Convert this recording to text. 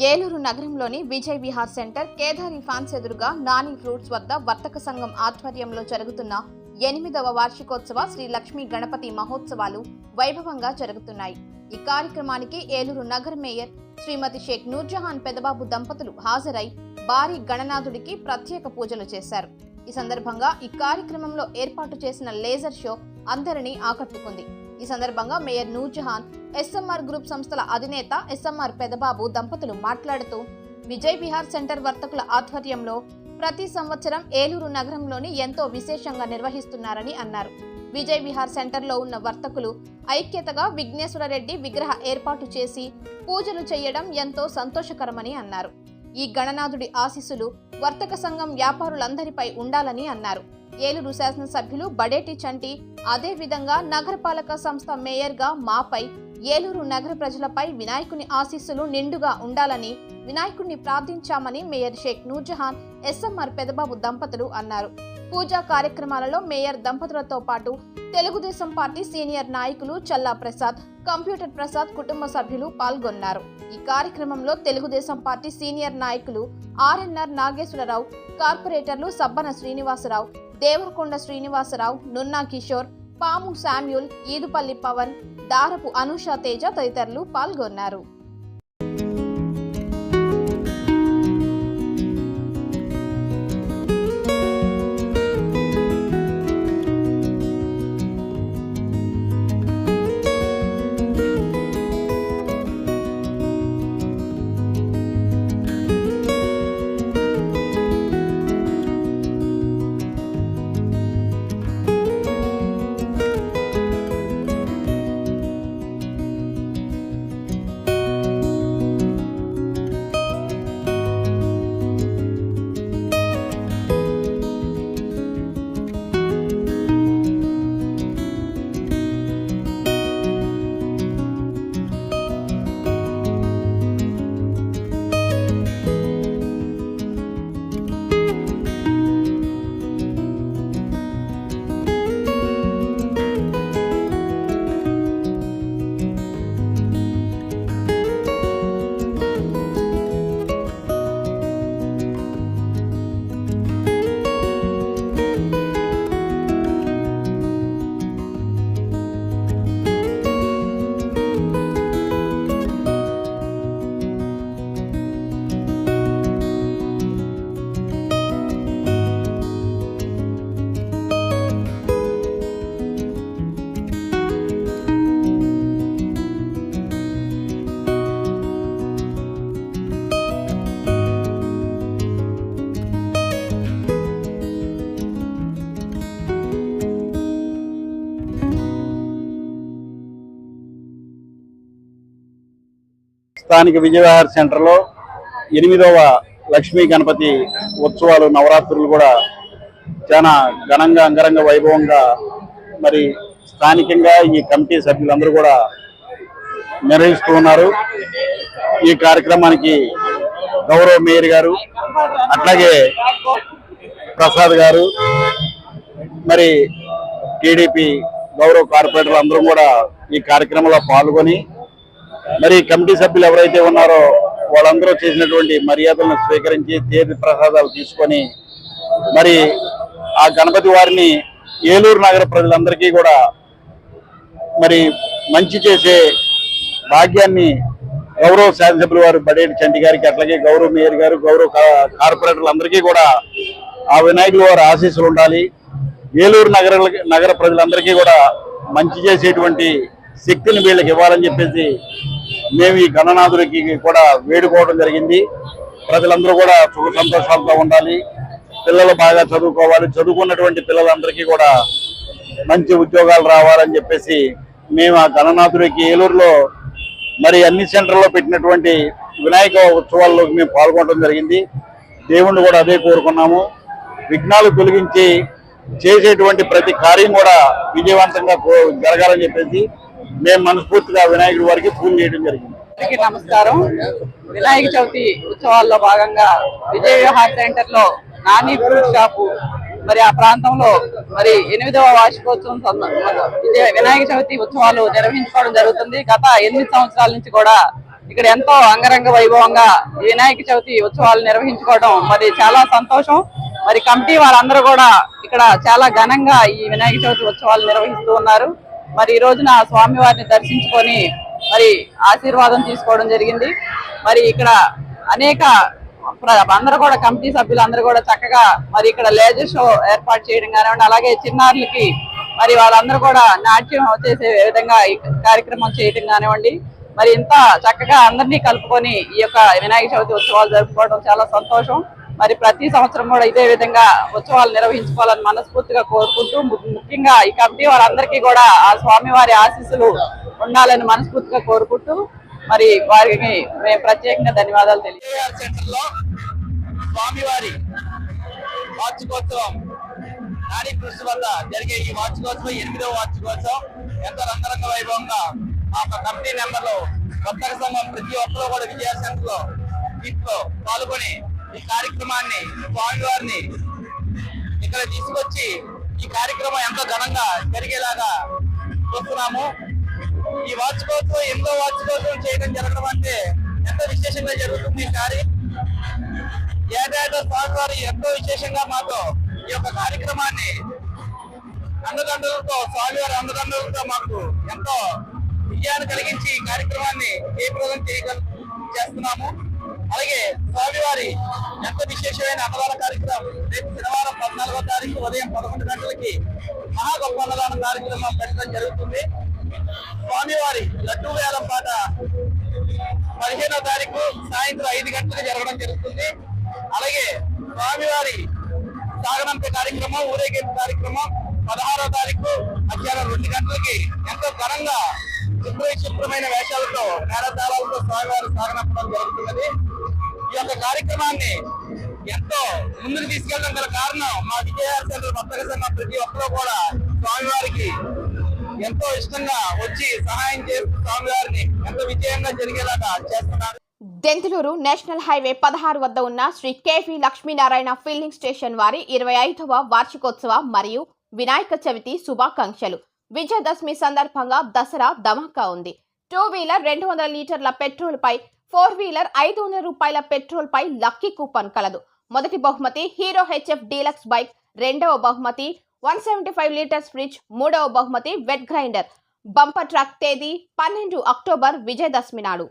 ఏలూరు నగరంలోని Vijay Vihar centre Kedari fans ఎదురుగా Nani fruits వద్ద వర్తక సంఘం ఆధ్వర్యంలో జరుగుతున్న ఎనిమిదవ వార్షికోత్సవ శ్రీ లక్ష్మీ గణపతి మహోత్సవాలు వైభవంగా జరుగుతున్నాయి. ఈ కార్యక్రమానికి ఏలూరు నగర మేయర్ శ్రీమతి షేక్ నూర్జహాన్ పెదబాబు దంపతులు హాజరై భారీ గణనాథుడికి ప్రత్యేక పూజలు చేశారు. ఈ సందర్భంగా ఈ కార్యక్రమంలో ఏర్పాటు చేసిన లేజర్ షో అందరినీ ఆకట్టుకుంది. ఈ సందర్భంగా మేయర్ నూర్జహాన్ ఎస్ఎంఆర్ గ్రూప్ సంస్థల అధినేత ఎస్ఎంఆర్ పెదబాబు దంపతులు మాట్లాడుతూ విజయ్ విహార్ సెంటర్ వర్తకుల ఆధ్వర్యంలో ప్రతి సంవత్సరం ఏలూరు నగరంలోని ఎంతో విశేషంగా నిర్వహిస్తున్నారని అన్నారు. విజయ్ విహార్ సెంటర్లో ఉన్న వర్తకులు ఐక్యతగా విఘ్నేశ్వర రెడ్డి విగ్రహ ఏర్పాటు చేసి పూజలు చేయడం ఎంతో సంతోషకరమని అన్నారు. ఈ గణనాథుడి ఆశీస్సులు వర్తక సంఘం వ్యాపారులందరిపై ఉండాలని అన్నారు. ఏలూరు శాసనసభ్యులు బడేటి చంటి అదేవిధంగా నగరపాలక సంస్థ మేయర్గా మాపై ఏలూరు నగర ప్రజలపై వినాయకుని ఆశీస్సులు నిండుగా ఉండాలని వినాయకుడిని ప్రార్థించామని మేయర్ షేక్ నూర్జహాన్ ఎస్ఎంఆర్ పెదబాబు దంపతులు అన్నారు. పూజా కార్యక్రమాలలో మేయర్ దంపతులతో పాటు తెలుగుదేశం పార్టీ సీనియర్ నాయకులు చల్లా ప్రసాద్ కంప్యూటర్ ప్రసాద్ కుటుంబ సభ్యులు పాల్గొన్నారు. ఈ కార్యక్రమంలో తెలుగుదేశం పార్టీ సీనియర్ నాయకులు ఆర్ఎన్ఆర్ నాగేశ్వరరావు కార్పొరేటర్లు సబ్బన శ్రీనివాసరావు దేవరకొండ శ్రీనివాసరావు నున్నా కిషోర్ పాము శామ్యూల్ ఈదుపల్లి పవన్ దారపు అనూష తేజ తదితరులు పాల్గొన్నారు. స్థానిక విజయవాడ సెంటర్లో ఎనిమిదవ లక్ష్మీ గణపతి ఉత్సవాలు నవరాత్రులు కూడా చాలా ఘనంగా అంగరంగ వైభవంగా మరి స్థానికంగా ఈ కమిటీ సభ్యులందరూ కూడా నిర్వహిస్తూ ఉన్నారు. ఈ కార్యక్రమానికి గౌరవ మేయర్ గారు అట్లాగే ప్రసాద్ గారు మరి టీడీపీ గౌరవ కార్పొరేటర్లు అందరూ కూడా ఈ కార్యక్రమంలో పాల్గొని మరి కమిటీ సభ్యులు ఎవరైతే ఉన్నారో వాళ్ళందరూ చేసినటువంటి మర్యాదలను స్వీకరించి తీర్థ ప్రసాదాలు తీసుకొని మరి ఆ గణపతి వారిని ఏలూరు నగర ప్రజలందరికీ కూడా మరి మంచి చేసే భాగ్యాన్ని గౌరవ శాసనసభ్యుల వారు బడేటి చంటి గారికి అట్లాగే గౌరవ మేయర్ గారు గౌరవ కార్పొరేటర్లందరికీ కూడా ఆ వినాయకుల వారి ఆశీస్సులు ఉండాలి. ఏలూరు నగర నగర ప్రజలందరికీ కూడా మంచి చేసేటువంటి శక్తిని వీళ్ళకి ఇవ్వాలని చెప్పేసి మేము ఈ గణనాథుడికి కూడా వేడుకోవడం జరిగింది. ప్రజలందరూ కూడా సుఖ సంతోషాలతో ఉండాలి. పిల్లలు బాగా చదువుకోవాలి. చదువుకున్నటువంటి పిల్లలందరికీ కూడా మంచి ఉద్యోగాలు రావాలని చెప్పేసి మేము ఆ గణనాథుడికి ఏలూరులో మరి అన్ని సెంటర్లో పెట్టినటువంటి వినాయక ఉత్సవాల్లోకి మేము పాల్గొనడం జరిగింది. దేవుణ్ణి కూడా అదే కోరుకున్నాము. విఘ్నాలు తొలగించి చేసేటువంటి ప్రతి కార్యం కూడా విజయవంతంగా జరగాలని చెప్పేసి మేము మనస్ఫూర్తిగా వినాయకుడి వారికి పూజ చేయడం జరిగింది. అందరికీ నమస్కారం. వినాయక చవితి ఉత్సవాల్లో భాగంగా విజయ విహార్ సెంటర్లో నాని ఫ్రూట్ షాపు మరి ఆ ప్రాంతంలో మరి ఎనిమిదవ వార్షికోత్సవం విజయ- వినాయక చవితి ఉత్సవాలు నిర్వహించుకోవడం జరుగుతుంది. గత ఎనిమిది సంవత్సరాల నుంచి కూడా ఇక్కడ ఎంతో అంగరంగ వైభవంగా ఈ వినాయక చవితి ఉత్సవాలు నిర్వహించుకోవడం మరి చాలా సంతోషం. మరి కమిటీ వారందరూ కూడా ఇక్కడ చాలా ఘనంగా ఈ వినాయక చవితి ఉత్సవాలు నిర్వహిస్తూ ఉన్నారు. మరి ఈ రోజున స్వామివారిని దర్శించుకొని మరి ఆశీర్వాదం తీసుకోవడం జరిగింది. మరి ఇక్కడ అనేక అందరూ కూడా కమిటీ సభ్యులు అందరూ కూడా చక్కగా మరి ఇక్కడ లేజర్ షో ఏర్పాటు చేయడం కానివ్వండి అలాగే చిన్నారులకి మరి వాళ్ళందరూ కూడా నాట్యం చేసే విధంగా కార్యక్రమం చేయడం కానివ్వండి. మరి ఇంత చక్కగా అందరినీ కలుపుకొని ఈ యొక్క వినాయక చవితి ఉత్సవాలు జరుపుకోవడం చాలా సంతోషం. మరి ప్రతి సంవత్సరం కూడా ఇదే విధంగా ఉత్సవాలు నిర్వహించుకోవాలని మనస్ఫూర్తిగా కోరుకుంటూ ము- ముఖ్యంగా ఈ కమిటీ వారందరికీ కూడా ఆ స్వామివారి ఆశీస్సులు ఉండాలని మనస్ఫూర్తిగా కోరుకుంటూ మరి వారికి మేము ప్రత్యేకంగా ధన్యవాదాలు తెలియ స్వామివారి వార్షికోత్సవం నాని కృష్ణ వల్ల జరిగే ఈ వార్షికోత్సవం ఎనిమిదవ వార్షికోత్సవం ఎంతో రంగరంగ వైభవంగా మా యొక్క కమిటీ మెంబర్లు కొత్తగా సంఘం ప్రతి ఒక్కరూ కూడా విజయ సెంటర్లో వీటిలో పాల్గొని ఈ కార్యక్రమాన్ని స్వామివారిని ఇక్కడ తీసుకొచ్చి ఈ కార్యక్రమం ఎంతో ఘనంగా జరిగేలాగా చూస్తున్నాము. ఈ వార్షికోత్సవం ఎనిమిదో వార్షికోత్సవం చేయడం జరగడం అంటే ఎంతో విశేషంగా జరుగుతుంది ఈసారి ఏటేటా స్వామివారి ఎంతో విశేషంగా మాతో ఈ యొక్క కార్యక్రమాన్ని అండదండలతో స్వామివారి అండదండలతో మాకు ఎంతో విజయాన్ని కలిగించి ఈ కార్యక్రమాన్ని జయప్రదం చేయగల చేస్తున్నాము. అలాగే స్వామివారి ఎంతో విశేషమైన అన్నదాన కార్యక్రమం? రేపు శనివారం పద్నాలుగో తారీఖు ఉదయం పదకొండు గంటలకి మహా గొప్ప అన్నదాన కార్యక్రమం పెట్టడం జరుగుతుంది. స్వామివారి లడ్డూ వేలం పాట పదిహేనో తారీఖు సాయంత్రం ఐదు గంటలకు జరగడం జరుగుతుంది. అలాగే స్వామివారి సాగనంపే కార్యక్రమం ఊరేగింపు కార్యక్రమం పదహారో తారీఖు మధ్యాహ్నం రెండు గంటలకి ఎంతో ఘనంగా శుభ్రమైన వేషాలతో మేళతాళాలతో స్వామివారి సాగనంపడం జరుగుతున్నది. ఈ యొక్క కార్యక్రమాన్ని ఎంతో ముందుకు తీసుకెళ్ళడం గల కారణం మా విజయవాడ సెంటర్ వర్తక సంఘం ప్రతి ఒక్కరూ కూడా స్వామివారికి ఎంతో ఇష్టంగా వచ్చి సహాయం చేస్తూ స్వామివారిని ఎంతో విజయంగా జరిగేలాగా చేస్తున్నారు. దెంతులూరు నేషనల్ హైవే పదహారు వద్ద ఉన్న Sri KV Lakshminarayana filling station వారి ఇరవై ఐదవ వార్షికోత్సవ మరియు వినాయక చవితి శుభాకాంక్షలు. విజయదశమి సందర్భంగా దసరా ధమాకా ఉంది. టూ వీలర్ రెండు వందల లీటర్ల పెట్రోల్ పై ఫోర్ వీలర్ ఐదు వందల రూపాయల పెట్రోల్ పై లక్కీ కూపన్ కలదు. మొదటి బహుమతి హీరో హెచ్ఎఫ్ డీలక్స్ బైక్ రెండవ బహుమతి one seventy five litres fridge మూడవ బహుమతి వెట్ గ్రైండర్. బంపర్ ట్రక్ తేదీ పన్నెండు అక్టోబర్ విజయదశమి నాడు.